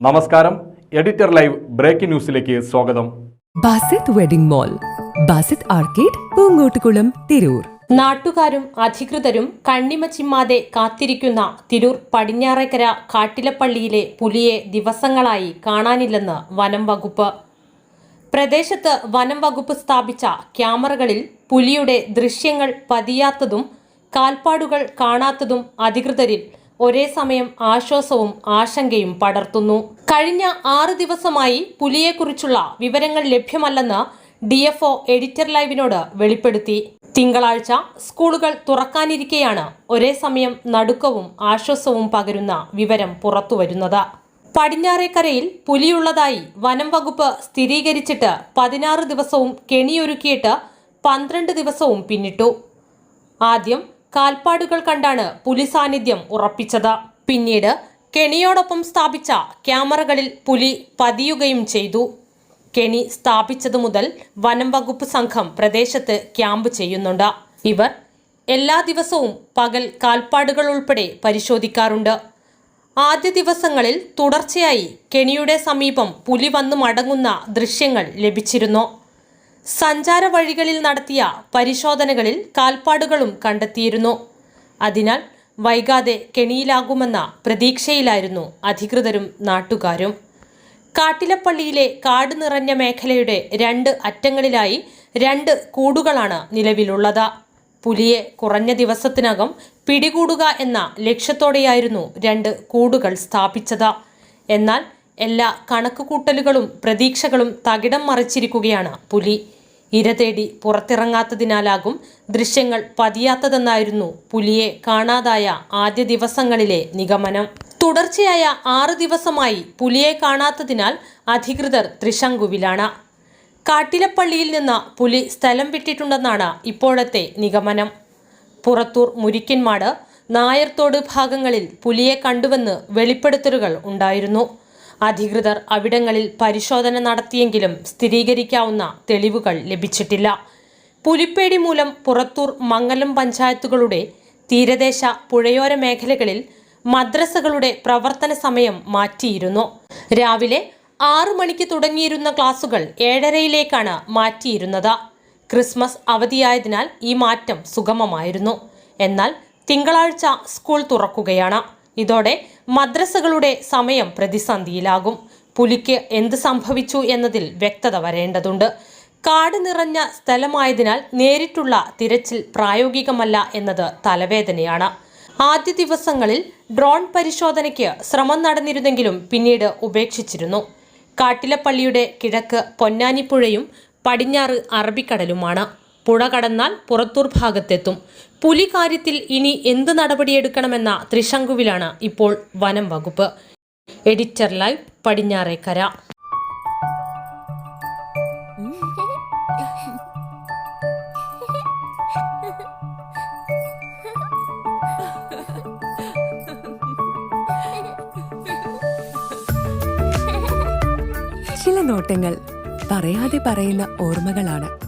നമസ്കാരം. Editor live breaking ന്യൂസിലേക്ക് സ്വാഗതം. Basith wedding mall Basith arcade Poonkottukulam Tirur. നാട്ടുകാരും അധികൃതരും കണ്ണിമ ചിമ്മാതെ കാത്തിരിക്കുന്ന തിരൂർ പടിഞ്ഞാറേക്കര കാട്ടിലപ്പള്ളിയിലെ പുലിയെ ദിവസങ്ങളായി കാണാനില്ലെന്ന് വനം വകുപ്പ്. പ്രദേശത്ത് വനം വകുപ്പ് സ്ഥാപിച്ച ക്യാമറകളിൽ പുലിയുടെ ദൃശ്യങ്ങൾ പതിയാത്തതും കാൽപ്പാടുകൾ കാണാത്തതും അധികൃതരിൽ ഒരേ സമയം ആശ്വാസവും ആശങ്കയും പടർത്തുന്നു. കഴിഞ്ഞ ആറ് ദിവസമായി പുലിയെക്കുറിച്ചുള്ള വിവരങ്ങൾ ലഭ്യമല്ലെന്ന് ഡി എഫ് ഒ എഡിറ്റർ ലൈവിനോട് വെളിപ്പെടുത്തി. തിങ്കളാഴ്ച സ്കൂളുകൾ തുറക്കാനിരിക്കെയാണ് ഒരേ സമയം നടുക്കവും ആശ്വാസവും പകരുന്ന വിവരം പുറത്തുവരുന്നത്. പടിഞ്ഞാറേക്കരയിൽ പുലിയുള്ളതായി വനം വകുപ്പ് സ്ഥിരീകരിച്ചിട്ട് പതിനാറ് ദിവസവും കെണിയൊരുക്കിയിട്ട് പന്ത്രണ്ട് ദിവസവും പിന്നിട്ടു. ആദ്യം കാൽപ്പാടുകൾ കണ്ടാണ് പുലി സാന്നിധ്യം ഉറപ്പിച്ചത്. പിന്നീട് കെണിയോടൊപ്പം സ്ഥാപിച്ച ക്യാമറകളിൽ പുലി പതിയുകയും ചെയ്തു. കെണി സ്ഥാപിച്ചതു മുതൽ വനം വകുപ്പ് സംഘം പ്രദേശത്ത് ക്യാമ്പ് ചെയ്യുന്നുണ്ട്. ഇവർ എല്ലാ ദിവസവും പകൽ കാൽപ്പാടുകൾ ഉൾപ്പെടെ പരിശോധിക്കാറുണ്ട്. ആദ്യ ദിവസങ്ങളിൽ തുടർച്ചയായി കെണിയുടെ സമീപം പുലി വന്നു മടങ്ങുന്ന ദൃശ്യങ്ങൾ ലഭിച്ചിരുന്നു. സഞ്ചാര വഴികളിൽ നടത്തിയ പരിശോധനകളിൽ കാൽപ്പാടുകളും കണ്ടെത്തിയിരുന്നു. അതിനാൽ വൈകാതെ കെണിയിലാകുമെന്ന പ്രതീക്ഷയിലായിരുന്നു അധികൃതരും നാട്ടുകാരും. കാട്ടിലപ്പള്ളിയിലെ കാട് നിറഞ്ഞ മേഖലയുടെ രണ്ട് അറ്റങ്ങളിലായി രണ്ട് കൂടുകളാണ് നിലവിലുള്ളത്. പുലിയെ കുറഞ്ഞ ദിവസത്തിനകം പിടികൂടുക എന്ന ലക്ഷ്യത്തോടെയായിരുന്നു രണ്ട് കൂടുകൾ സ്ഥാപിച്ചത്. എന്നാൽ എല്ലാ കണക്കുകൂട്ടലുകളും പ്രതീക്ഷകളും തകിടം മറിച്ചിരിക്കുകയാണ് പുലി. ഇര തേടി പുറത്തിറങ്ങാത്തതിനാലാകും ദൃശ്യങ്ങൾ പതിയാത്തതെന്നായിരുന്നു പുലിയെ കാണാതായ ആദ്യ ദിവസങ്ങളിലെ നിഗമനം. തുടർച്ചയായ ആറ് ദിവസമായി പുലിയെ കാണാത്തതിനാൽ അധികൃതർ ത്രിശങ്കുവിലാണ്. കാട്ടിലപ്പള്ളിയിൽ നിന്ന് പുലി സ്ഥലം വിട്ടിട്ടുണ്ടെന്നാണ് ഇപ്പോഴത്തെ നിഗമനം. പുറത്തൂർ മുരിക്കന്മാട് നായർത്തോട് ഭാഗങ്ങളിൽ പുലിയെ കണ്ടുവെന്ന് വെളിപ്പെടുത്തലുകൾ ഉണ്ടായിരുന്നു. അധികൃതർ അവിടങ്ങളിൽ പരിശോധന നടത്തിയെങ്കിലും സ്ഥിരീകരിക്കാവുന്ന തെളിവുകൾ ലഭിച്ചിട്ടില്ല. പുലിപ്പേടി മൂലം പുറത്തൂർ മംഗലം പഞ്ചായത്തുകളുടെ തീരദേശ പുഴയോര മേഖലകളിൽ മദ്രസകളുടെ പ്രവർത്തന സമയം മാറ്റിയിരുന്നു. രാവിലെ ആറു മണിക്ക് തുടങ്ങിയിരുന്ന ക്ലാസുകൾ ഏഴരയിലേക്കാണ് മാറ്റിയിരുന്നത്. ക്രിസ്മസ് അവധിയായതിനാൽ ഈ മാറ്റം സുഗമമായിരുന്നു. എന്നാൽ തിങ്കളാഴ്ച സ്കൂൾ തുറക്കുകയാണ്. ഇതോടെ മദ്രസകളുടെ സമയം പ്രതിസന്ധിയിലാകും. പുലിക്ക് എന്ത് സംഭവിച്ചു എന്നതിൽ വ്യക്തത വരേണ്ടതുണ്ട്. കാട് നിറഞ്ഞ സ്ഥലമായതിനാൽ നേരിട്ടുള്ള തിരച്ചിൽ പ്രായോഗികമല്ല എന്നത് തലവേദനയാണ്. ആദ്യ ദിവസങ്ങളിൽ ഡ്രോൺ പരിശോധനയ്ക്ക് ശ്രമം നടന്നിരുന്നെങ്കിലും പിന്നീട് ഉപേക്ഷിച്ചിരുന്നു. കാട്ടിലപ്പള്ളിയുടെ കിഴക്ക് പൊന്നാനിപ്പുഴയും പടിഞ്ഞാറ് അറബിക്കടലുമാണ്. പുഴ കടന്നാൽ പുറത്തൂർ ഭാഗത്തെത്തും. പുലി കാര്യത്തിൽ ഇനി എന്ത് നടപടിയെടുക്കണമെന്ന ത്രിശങ്കുവിലാണ് ഇപ്പോൾ വനം വകുപ്പ്. Editor Live Padinjarekkara. ചില നോട്ടങ്ങൾ പറയാതെ പറയുന്ന ഓർമ്മകളാണ്.